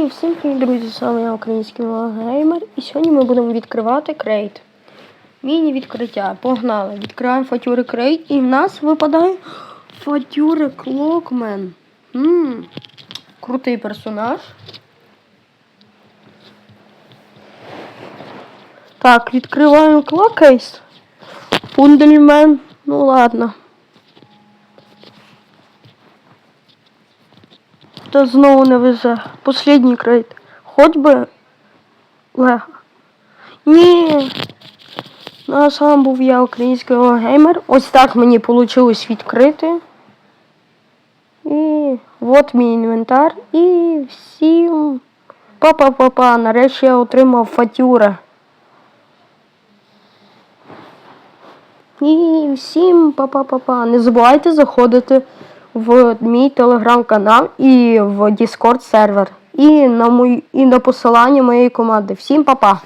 І всім привіт, друзі! З вами я український геймер. І сьогодні ми будемо відкривати крейт. Міні-відкриття. Погнали! Відкриваємо фатюри крейт і в нас випадає фатюри Клокмен. Ммм, крутий персонаж. Так, відкриваємо клокейс. Пундельмен. Ну ладно. Та знову не везе. Послідній крейт. Хоч би Лего. Ні. Ну, сам був я український геймер. Ось так мені вийшло відкрити. І от мій інвентар. І всім па-па-па-па. Нарешті я отримав фатюра. І всім па-па-па-па. Не забувайте заходити в мій телеграм-канал і в Discord сервер. І на мої, і на посилання моєї команди. Всім па-па!